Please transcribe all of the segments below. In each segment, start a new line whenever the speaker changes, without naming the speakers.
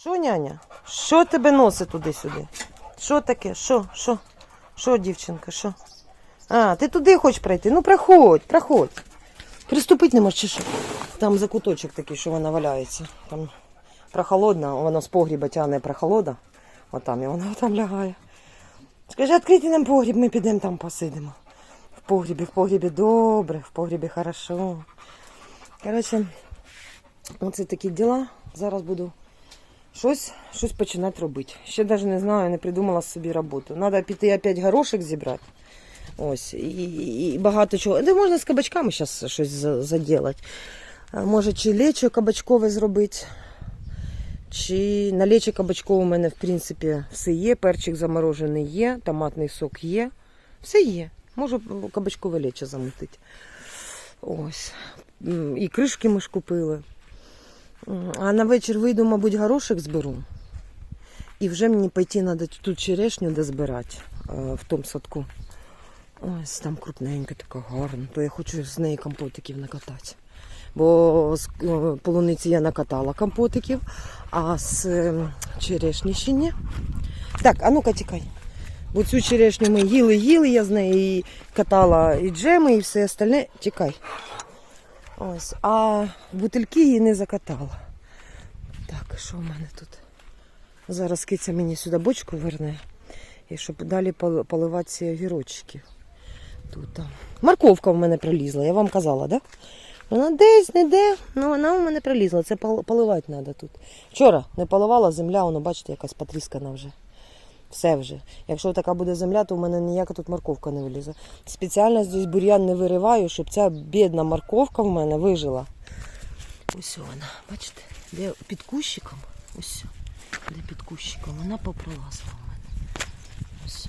Що, няня? Що тебе носить туди-сюди? Що таке? Що? Що? Що, дівчинка? Що? А, ти туди хочеш пройти? Ну, проходь, проходь. Приступити не можеш, чи що? Там закуточок такий, що вона валяється. Там прохолодно, воно з погріба тягне прохолода. Отам, і вона там лягає. Скажи, відкрийте нам погріб, ми підемо там посидимо. В погрібі, в погрібі добре, в погрібі хорошо. Коротше, оце такі діла. Зараз буду щось, щось починати робити. Ще навіть не знаю, не придумала собі роботу. Треба піти опять горошек зібрати. Ось, і, і, багато чого. Де можна з кабачками зараз щось за- заділати. Може, чи лечо кабачкове зробити. Чи на лечі кабачкове у мене, в принципі, все є. Перчик заморожений є, томатний сок є. Все є. Можу кабачкове лечо замутити. Ось. І кришки ми ж купили. А на вечір вийду, мабуть, горошек зберу. І вже мені пойти треба тут черешню де збирати е, в тому садку. Ось там крупненька, така гарна. То я хочу з неї компотиків накатати. Бо з е, полуниці я накатала компотиків, а з е, черешні ще ні. Так, а ну-ка тікай. Бо цю черешню ми їли-їли, я з неї і катала і джеми, і все остальне. Тікай. Ось. А бутильки її не закатала. Так, що в мене тут? Зараз киця мені сюди бочку верне. І щоб далі поливати ці огірочки. Тут там. Морковка в мене прилізла, я вам казала, так? Да? Вона десь не де, ну вона в мене прилізла. Це поливати треба тут. Вчора не поливала земля, воно, бачите, якась потріскана вже. Все вже. Якщо така буде земля, то в мене ніяка тут морковка не вилізе. Спеціально здесь бур'ян не вириваю, щоб ця бідна морковка в мене вижила. Ось вона, бачите, де під кущиком, ось, де під кущиком, вона попролазила в мене. Ось.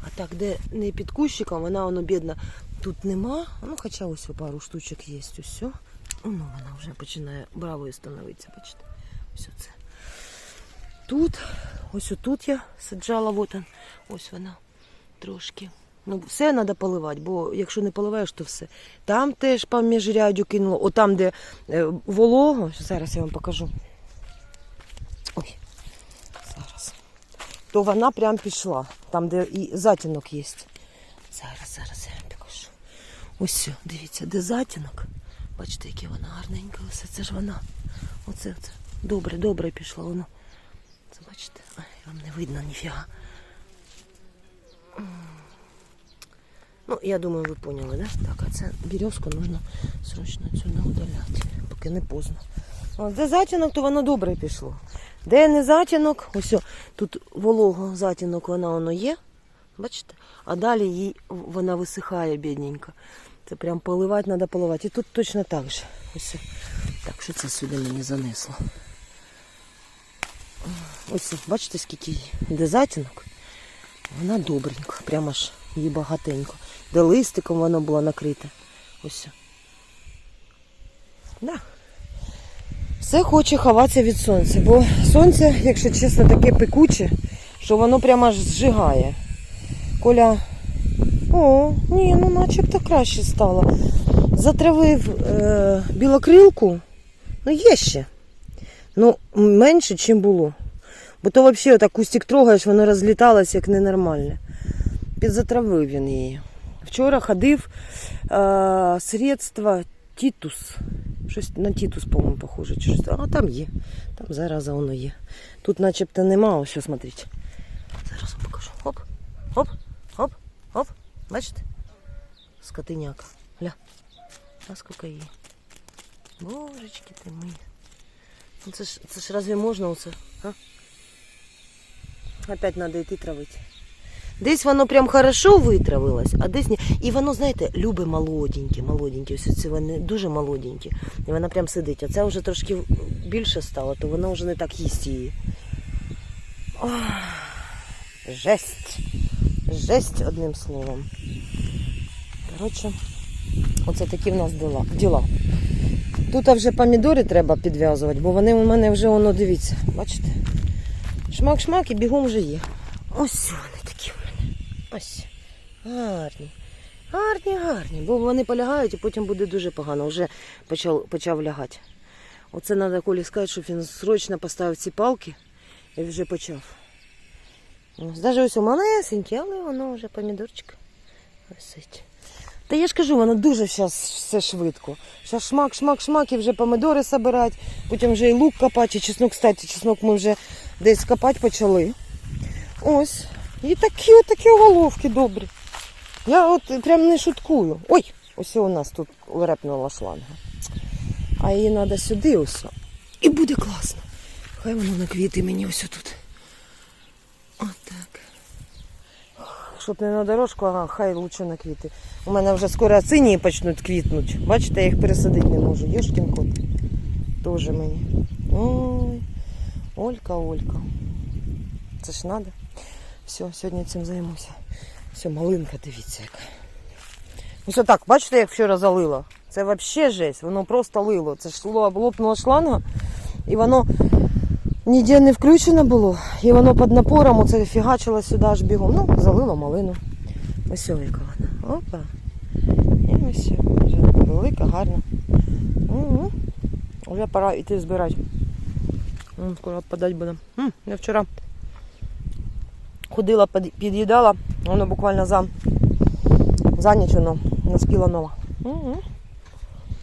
А так, де не під кущиком, вона воно бідна. Тут нема, ну хоча ось пару штучок є, ось. Ну, вона вже починає бравою становитися, бачите. Ось це. Тут, ось отут я саджала, вот он, ось вона трошки. Ну, все треба поливати, бо якщо не поливаєш, то все. Там теж по міжрядю кинуло, о там, де е, волого, зараз я вам покажу. Ой, зараз. То вона прям пішла, там, де і затінок є. Зараз, зараз я вам покажу. Ось, дивіться, де затінок. Бачите, яке вона гарненька. Ось це ж вона. Оце, оце. Добре, добре пішла вона. Це бачите? Ай, вам не видно ніфіга. Ну, я думаю, ви поняли, да? Так, а це березку нужно срочно отсюда удаляти, поки не поздно. О, де затінок, то воно добре пішло. Де не затінок, ось тут волого затінок, вона воно є. Бачите? А далі їй вона висихає, бідненька. Це прям поливати треба поливати. І тут точно так же. Ось. Так, що це сюди мені занесло? Ось, бачите, скільки її? Де затінок? Вона добренька, прямо аж її багатенько. Де листиком воно було накрите. Ось. Да. Все хоче ховатися від сонця, бо сонце, якщо чесно, таке пекуче, що воно прямо аж зжигає. Коля. О, ні, ну начебто краще стало. Затравив е, білокрилку, ну є ще. Ну, менше, ніж було. Бо то взагалі отак кустик трогаєш, воно розліталось як ненормальне. Підзатравив він її. Вчора ходив е, средство Тітус. Щось на Тітус, по-моєму, похоже. Щось. А там є. Там зараза воно є. Тут начебто нема, що, смотрите. Зараз вам покажу. Оп, оп, оп, оп. Бачите? Скотиняка. Ля. А скільки її. Божечки ти мої. Ну це ж, це ж разве можна оце? А? Опять треба йти травити. Десь воно прям хорошо витравилось, а десь ні. І воно, знаєте, любить молоденькі, молоденькі. Ось ці вони дуже молоденькі. І вона прям сидить. А це вже трошки більше стало, то вона вже не так їсть її. Ох, жесть. Жесть одним словом. Коротше, оце такі в нас діла. діла. Тут вже помідори треба підв'язувати, бо вони у мене вже воно, дивіться, бачите? Шмак-шмак і бігом вже є. Ось вони такі в мене. Ось. Гарні. Гарні, гарні. Бо вони полягають і потім буде дуже погано. Вже почав, почав лягати. Оце треба Колі сказати, щоб він срочно поставив ці палки і вже почав. Ось, Даже ось малесенькі, але воно вже помідорчик висить. Та я ж кажу, воно дуже зараз все швидко. Зараз шмак, шмак, шмак, і вже помидори збирати, потім вже і лук копати, і чеснок, кстати, чеснок ми вже десь копати почали. Ось. І такі отакі головки добрі. Я от прям не шуткую. Ой, ось у нас тут репнула шланга. А її треба сюди ось. І буде класно. Хай воно на квіти мені ось тут. Отак. Щоб не на дорожку, а хай лучше на квіти. У мене вже скоро ацинії почнуть квітнути. Бачите, я їх пересадити не можу. Єшкін кот. Тоже мені. Ой, Олька, Олька. Це ж треба. Все, сьогодні цим займуся. Все, малинка, дивіться яка. Ось так, бачите, як вчора залило? Це взагалі жесть, воно просто лило. Це ж ло- лопнула шланга, і воно ніде не включено було. І воно під напором оце фігачило сюди аж бігом. Ну, залило малину. Ось яка вона. Опа. І ось вже велика, гарна. Угу. Вже пора йти збирати. Скоро подати буде. М, Я вчора ходила, під'їдала, воно буквально за, за ніч воно наспіла нова. Угу.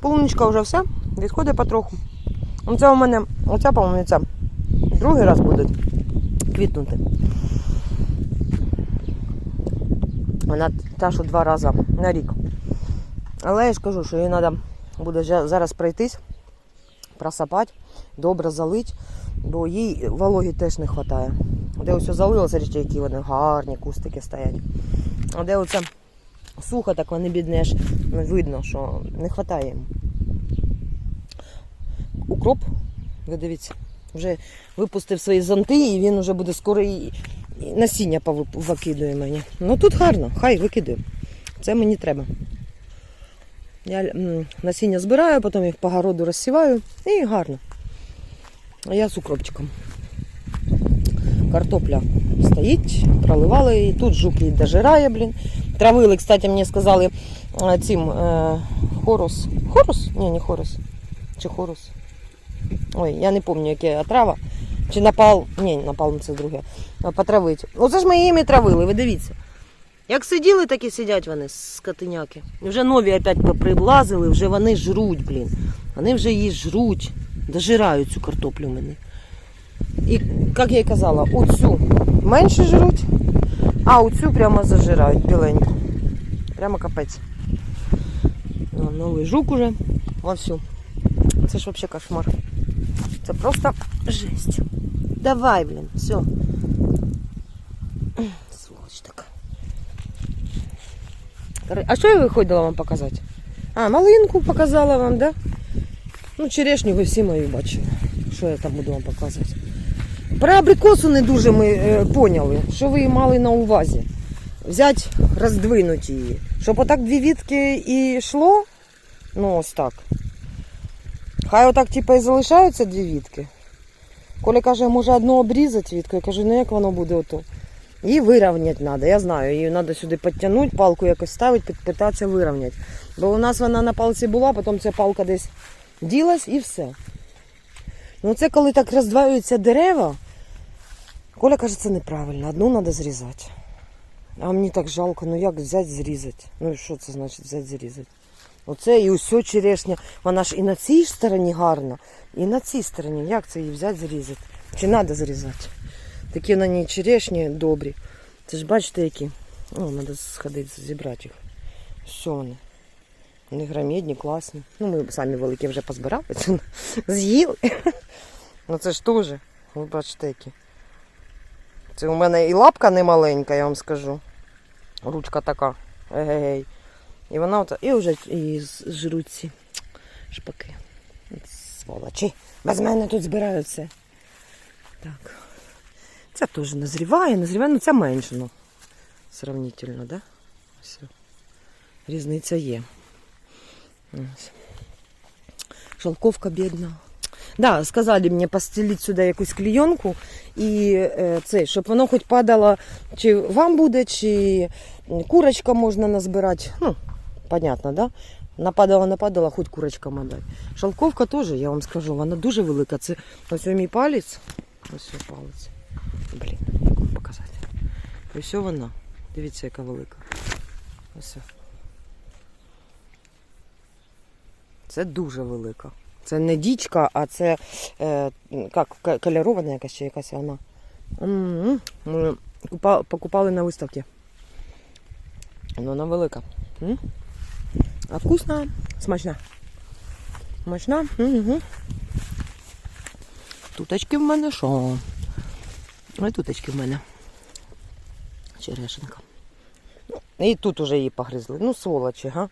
Полуничка вже все, відходить потроху. Оце у мене, оця, по-моєму, ця другий раз буде квітнути. Вона та, що два рази на рік. Але я ж кажу, що її треба буде зараз пройтись, просапати, добре залити, бо їй вологі теж не вистачає. Де ось залилося речі, які вони гарні, кустики стоять. А де оце сухо, так вони бідні, аж видно, що не вистачає їм. Укроп, ви дивіться, вже випустив свої зонти, і він вже буде скоро і, насіння викидує мені. Ну тут гарно, хай викидує. Це мені треба. Я насіння збираю, потім їх по городу розсіваю і гарно. А я з укропчиком. Картопля стоїть, проливали її, тут жук її дожирає, блін. Травили, кстати, мені сказали е, цим е, хорус. Хорус? Ні, не хорус. Чи хорус? Ой, я не пам'ятаю, яка трава. Чи напал. Ні, напал це друге. Потравить. Оце ж ми їми травили, ви дивіться. Як сиділи, так і сидять вони, скотиняки. І Вже нові опять поприблазили, вже вони жруть, блін. Вони вже її жруть, дожирають цю картоплю мене. І, як я й казала, оцю менше жруть, а оцю прямо зажирають біленьку. Прямо капець. Новий жук уже вовсю. Це ж взагалі кошмар. Це просто жесть. Давай, блін, все. Сволоч така. А що я виходила вам показати? А, малинку показала вам, да? Ну, черешню ви всі мою бачили. Що я там буду вам показувати? Про абрикосу не дуже ми е, поняли, що ви мали на увазі. Взяти, роздвинути її. Щоб отак дві вітки і йшло. Ну, ось так. Хай отак, типу, і залишаються дві вітки. Коля каже, може одну обрізати вітку. Я кажу, ну як воно буде ото? Її вирівняти треба, я знаю. Її треба сюди підтягнути, палку якось ставити, питатися вирівняти. Бо у нас вона на палці була, потім ця палка десь ділась і все. Ну це коли так роздваюються дерева, Коля каже, це неправильно, одну треба зрізати. А мені так жалко, ну як взяти зрізати? Ну що це значить взяти зрізати? Оце і усе черешня. Вона ж і на цій стороні гарна, і на цій стороні. Як це її взяти зрізати? Чи треба зрізати? Такі на ній черешні добрі. Це ж бачите які. О, треба сходити, зібрати їх. Все вони. Вони громідні, класні. Ну, ми самі великі вже позбирали, з'їли. Ну це ж теж. Ви бачите які. Це у мене і лапка не маленька, я вам скажу. Ручка така. Егегей. І вона от, і вже і жруть ці шпаки. Сволочі. Без мене тут збирають все. Так. Це теж назріває, назріває, ну це менше, ну. Сравнительно, да? Все. Різниця є. Ось. Шелковка бідна. Да, сказали мені постелити сюди якусь клійонку і е, це, щоб воно хоч падало, чи вам буде, чи курочка можна назбирати. Ну, понятно, да? Нападала, нападала, хоч курочкам отдай. Шалковка теж, я вам скажу, вона дуже велика. Це ось мій палець. Ось палець. Блін, як вам показати. Ось вона. Дивіться, яка велика. Ось. Це дуже велика. Це не дічка, а це е, як, кольорована якась чи якась вона. Ми покупали на виставці. Ну, Вона велика. М? А вкусна, смачна. Смачна. Угу. Туточки в мене що? Ой, туточки в мене. Черешенка. Ну, І тут уже її погризли. Ну, сволочі, га?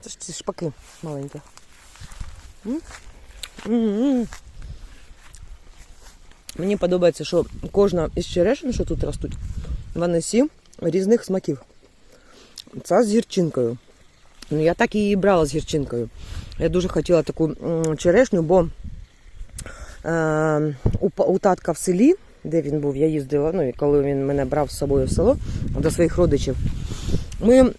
Це ж ці шпаки маленькі. М? М-м-м. Мені подобається, що кожна із черешин, що тут ростуть, вони всі різних смаків. Ця з гірчинкою. Ну, я так її брала з гірчинкою. Я дуже хотіла таку черешню, бо е, у, татка в селі, де він був, я їздила, ну коли він мене брав з собою в село до своїх родичів, ми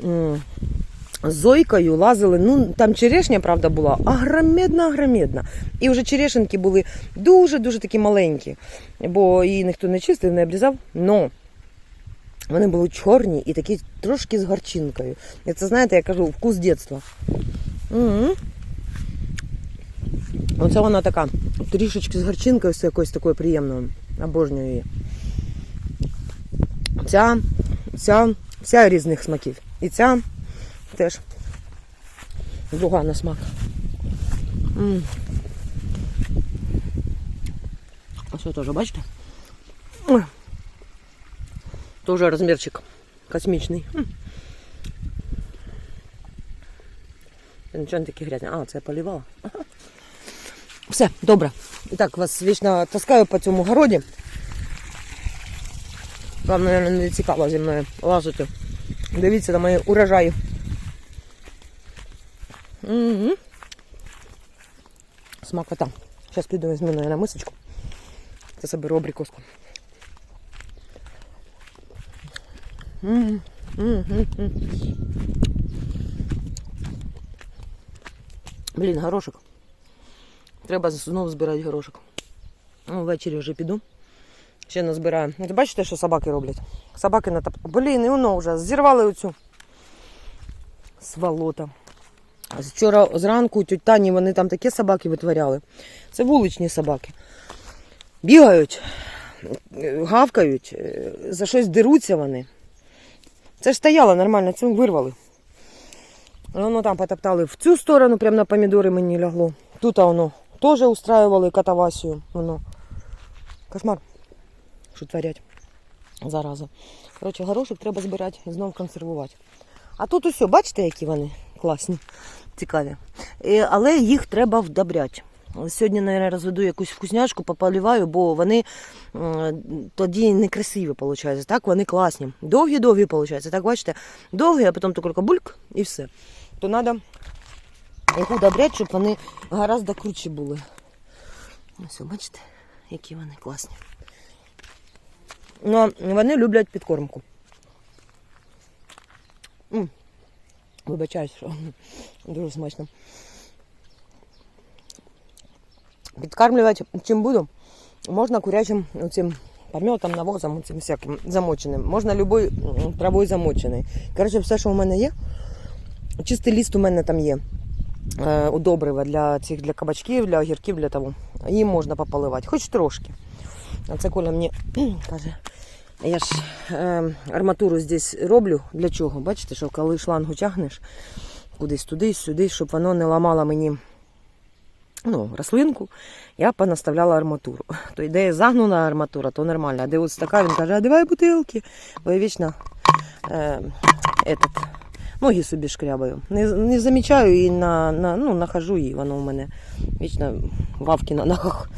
з Зойкою лазили. Ну, там черешня, правда, була агромедна, агромедна. І вже черешенки були дуже-дуже такі маленькі, бо її ніхто не чистив, не обрізав. Но вони були чорні і такі трошки з горчинкою. І це, знаєте, я кажу, вкус дитинства. Угу. Оце вона така, трішечки з горчинкою, з якоюсь такою приємною. Обожнюю її. Ця, ця, вся різних смаків. І ця теж друга на смак. М. Ось теж, бачите? Ой. Тоже розмірчик космічний. Нічого не такі грязні. А, це я полівала. Все, добре. І так, вас вічно таскаю по цьому городі. Вам, мабуть, не цікаво зі мною лазити. Дивіться на мої урожаї. Угу. Смакота. Зараз піду візьму на мисочку. Та соберу абрикоску. М, м, м, м. Блін, горошок. Треба знову збирати горошок. Ну, ввечері вже піду. Ще назбираю. От бачите, що собаки роблять? Собаки на топ. Блін, і воно вже зірвали оцю сволота. Вчора зранку тьоті Тані вони там такі собаки витворяли. Це вуличні собаки. Бігають, гавкають, е, за щось деруться вони. Це ж стояло нормально, це вирвали. Воно там потоптали в цю сторону, прямо на помідори мені лягло. Тут воно теж устраювали катавасію. Воно. Кошмар. Що творять. Зараза. Коротше, горошок треба збирати і знову консервувати. А тут усе, бачите, які вони класні, цікаві. Е, Але їх треба вдобряти. Сьогодні, мабуть, розведу якусь вкусняшку, пополіваю, бо вони тоді некрасиві, виходить. Так, вони класні. Довгі-довгі, виходить. Так, бачите, довгі, а потім тільки бульк і все. То треба їх удобряти, щоб вони гораздо круче були. Ось, бачите, які вони класні. Ну, вони люблять підкормку. М. Вибачаюсь, що дуже смачно. Підкармлювати чим буду, можна курячим цим пометом, навозом, цим всяким замоченим. Можна любою травою замочений. Коротше, все, що у мене є. Чистий ліст у мене там є. Е, удобрива для цих для кабачків, для огірків, для того. Їм можна пополивати, хоч трошки. А це Коля мені каже, я ж е, арматуру здесь роблю. Для чого? Бачите, що коли шлангу тягнеш кудись туди, сюди, щоб воно не ламало мені ну, рослинку, я понаставляла арматуру. То ідея загнуна арматура, то нормально. А де ось така, він каже, а давай бутилки. Бо я вічно е, этот, ноги собі шкрябаю. Не, не замічаю і на, на, ну, нахожу її, воно у мене вічно вавки на ногах.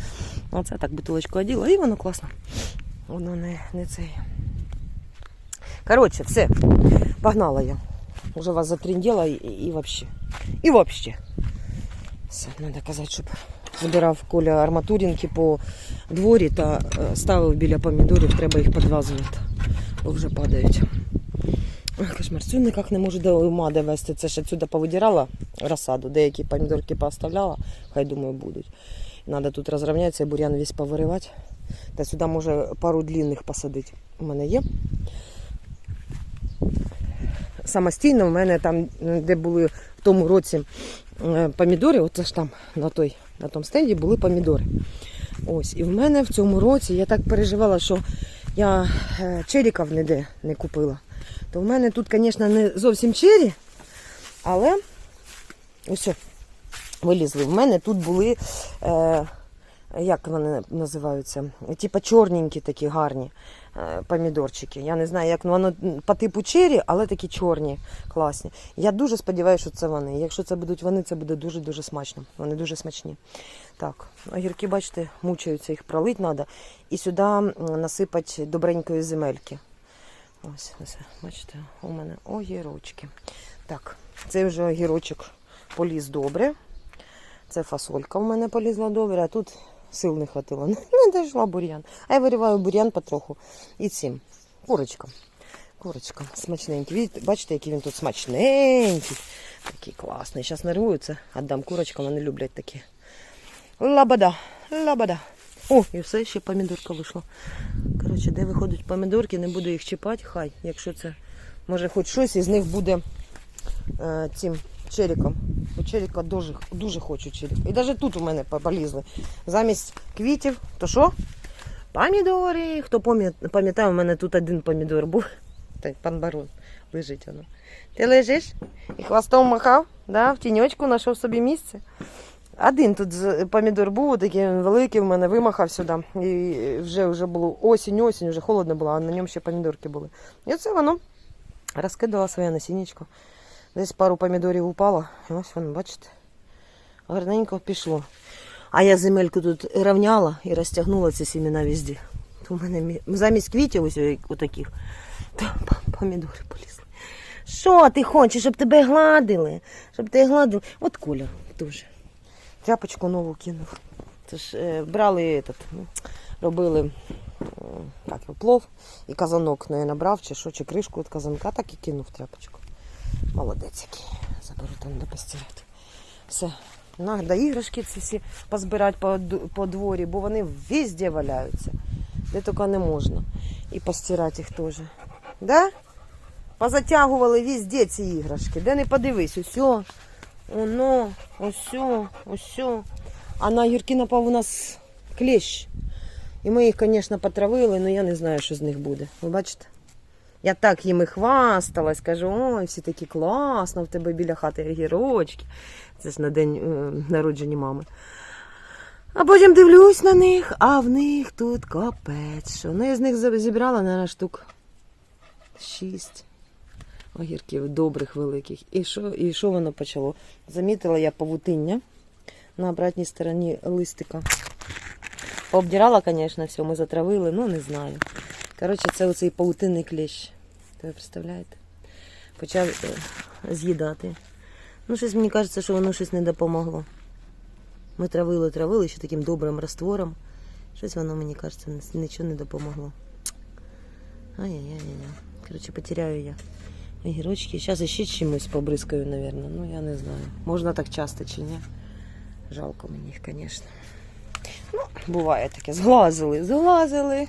Оце так бутилочку оділа, і воно класно. Воно не, не цей. Коротше, все. Погнала я. Уже вас затрінділа і, і, і вообще. І вообще. Все, треба казати, щоб забирав Коля арматуринки по дворі та е, ставив біля помідорів, треба їх підв'язувати, бо вже падають. Кошмар, цю ніяк не можу до ума довести. Це ж отсюди повидирала розсаду, деякі помідорки пооставляла, хай думаю будуть. Надо тут розрівнятися і бурян весь повиривати. Та сюди може пару длинних посадити. У мене є. Самостійно в мене там, де були тому році е, помідори, оце ж там на, той, на тому стенді були помідори. Ось, і в мене в цьому році я так переживала, що я е, черіків ніде не купила. То в мене тут, звісно, не зовсім чері, але ось вилізли. В мене тут були, е, як вони називаються, типа чорненькі такі гарні помідорчики. Я не знаю, як ну, воно по типу чері, але такі чорні, класні. Я дуже сподіваюся, що це вони. Якщо це будуть вони, це буде дуже-дуже смачно. Вони дуже смачні. Так, огірки, бачите, мучаються, їх пролить треба. І сюди насипати добренької земельки. Ось, ось, бачите, у мене огірочки. Так, цей вже огірочок поліз добре. Це фасолька в мене полізла добре, а тут сил не хватило. Не дійшла бур'ян. А я вириваю бур'ян потроху. І цим. Курочка. Курочка смачненький. Бачите, який він тут смачненький. Такий класний. Зараз нервуються, віддам курочкам, вони люблять такі. Лабада, лабада. О, і все, ще помідорка вийшла. Коротше, де виходять помідорки, не буду їх чіпати, хай, якщо це, може, хоч щось із них буде е, цим черіком. Бо черіка дуже, дуже хочу черік. І навіть тут у мене по- полізли. Замість квітів, то що? Помідори. Хто пам'ятає, у мене тут один помідор був. Так, пан барон лежить воно. Ти лежиш і хвостом махав, да? в тіньочку знайшов собі місце. Один тут помідор був, такий великий, в мене вимахав сюди. І вже, вже було осінь, осінь, вже холодно було, а на ньому ще помідорки були. І оце воно розкидало своє насіннячко. Десь пару помідорів упало, і ось воно, бачите, гарненько пішло. А я земельку тут рівняла і розтягнула ці сімена везде. В мене замість квітів ось отаких, то помідори полізли. Що ти хочеш, щоб тебе гладили? Щоб тебе гладили? От Коля дуже. Тряпочку нову кинув. Це ж е, брали этот, ну, робили його, плов і казанок не набрав, чи що, чи кришку від казанка, так і кинув тряпочку. Молодець який. Заберу там до постирати. Все. Надо іграшки ці всі позбирати по, по дворі, бо вони везде валяються. Де тільки не можна. І постирати їх теж. Да? Позатягували везде ці іграшки. Де не подивись, усьо. Оно, осьо, осьо. А на гірки напав у нас клещ. І ми їх, звісно, потравили, але я не знаю, що з них буде. Ви бачите? Я так їм і хвасталась, кажу, ой, всі такі класно, в тебе біля хати огірочки. Це ж на день е, народження мами. А потім дивлюсь на них, а в них тут капець. Що. Ну, я з них зібрала, мабуть, штук шість огірків добрих, великих. І що, і що воно почало? Замітила я павутиння на обратній стороні листика. Пообдирала, звісно, все, ми затравили, ну не знаю. Коротше, це оцей павутинний клещ. Ви представляєте? Почав е, з'їдати. Ну, щось мені кажеться, що воно щось не допомогло. Ми травили, травили ще таким добрим раствором. Щось воно, мені кажеться, нічого не допомогло. Ай-яй-яй-яй. Коротше, потеряю я огірочки. Зараз ще чимось побризкаю, мабуть. Ну, я не знаю. Можна так часто чи ні. Жалко мені їх, звісно. Ну, буває таке. Зглазили, зглазили.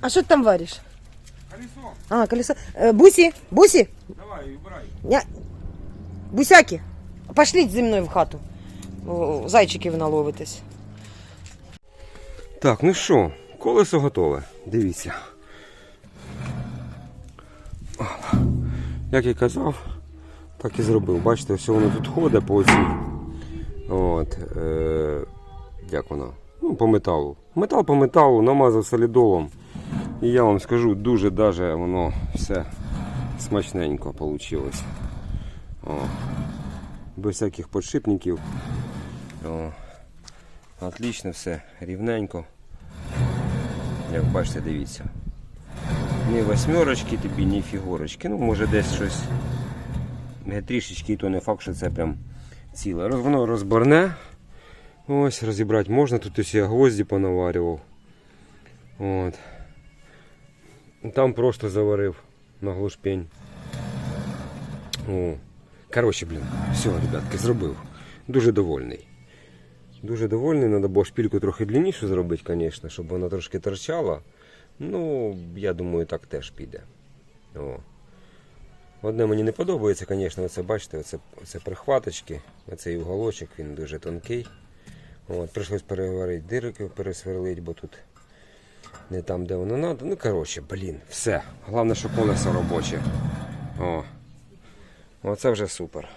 А.
Що ти там вариш?
Колесо,
А, колесо. Е, бусі, бусі,
давай, убирай.
ня... бусяки, пошліть зі мною в хату. О, Зайчиків наловитесь.
Так, ну що, колесо готове. Дивіться. Як я казав, так і зробив. Бачите, все воно тут ходить по оцій. От, е, як воно? Ну, по металу. Метал по металу, намазав солідолом. І я вам скажу, дуже даже воно все смачненько вийшло. Без всяких подшипників. О, Отлично все, рівненько. Як бачите, дивіться. Ні восьмерочки тобі, ні фігурочки. Ну, може десь щось трішечки, то не факт, що це прям ціле. Воно розборне. Ось, розібрати можна. Тут ось я гвозді понаварював. От. Там просто заварив на глушпень. О. Коротше, блін, все, ребятки, зробив. Дуже довольний. Дуже довольний, треба було шпільку трохи длиннішу зробити, звісно, щоб вона трошки торчала. Ну, я думаю, так теж піде. О. Одне мені не подобається, звісно, оце бачите, оце, оце прихваточки, оцей уголочок, він дуже тонкий. От, прийшлось переварити дирки, пересверлити, бо тут не там, де воно треба. Ну, коротше, блін, все. Головне, що колесо робоче. О. Оце вже супер.